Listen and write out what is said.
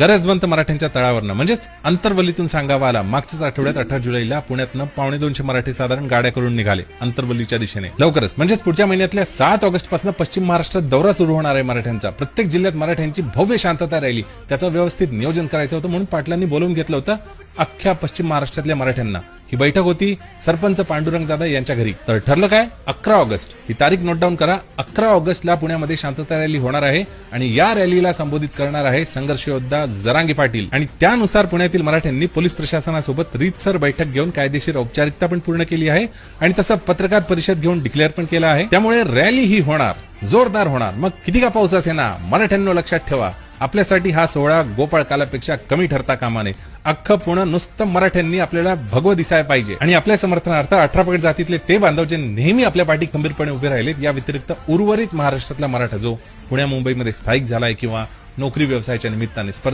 गरजवंत मराठ्यांच्या तळावरनं. म्हणजेच अंतर्वलीतून सांगावा आला. मागच्याच आठवड्यात अठरा जुलैला पुण्यातनं पावणे दोनशे मराठी साधारण गाड्या करून निघाले. अंतर्वलीच्या दिशेने. लवकरच. म्हणजेच पुढच्या महिन्यातल्या सात ऑगस्टपासून पश्चिम महाराष्ट्रात दौरा सुरू होणार आहे मराठ्यांचा. प्रत्येक जिल्ह्यात मराठ्यांची भव्य शांतता राहिली. त्याचं व्यवस्थित नियोजन करायचं होतं म्हणून पाटलांनी बोलवून घेतलं होतं अख्ख्या पश्चिम महाराष्ट्रातल्या मराठ्यांना. ही बैठक होती. सरपंच पांडुरंग दादा यांच्या घरी. तर ठरलं काय? अकरा ऑगस्ट. ही तारीख नोट डाऊन करा. अकरा ऑगस्टला पुण्यामध्ये शांतता रॅली होणार आहे आणि या रॅलीला संबोधित करणार आहे संघर्ष योद्धा जरांगी पाटील. आणि त्यानुसार पुण्यातील मराठ्यांनी पोलीस प्रशासनासोबत रीतसर बैठक घेऊन कायदेशीर औपचारिकता पण पूर्ण केली आहे आणि तसं पत्रकार परिषद घेऊन डिक्लेअर पण केलं आहे. त्यामुळे रॅली ही होणार. जोरदार होणार. मग किती का पाऊस असे ना मराठ्यांनो लक्षात ठेवा. आपल्यासाठी हा सोहळा गोपाळ कालापेक्षा कमी ठरता कामा नये. अख्खं पुणे नुसतं मराठ्यांनी आपल्याला भगव दिसाय पाहिजे. आणि आपल्या समर्थनार्थ अठरा पगड जातीतले ते बांधव जे नेहमी आपल्या पाठी खंबीरपणे उभे राहिलेत या व्यतिरिक्त उर्वरित महाराष्ट्रातला मराठा जो पुण्या मुंबईमध्ये स्थायिक झालाय किंवा नोकरी व्यवसायाच्या निमित्ताने स्पर्धा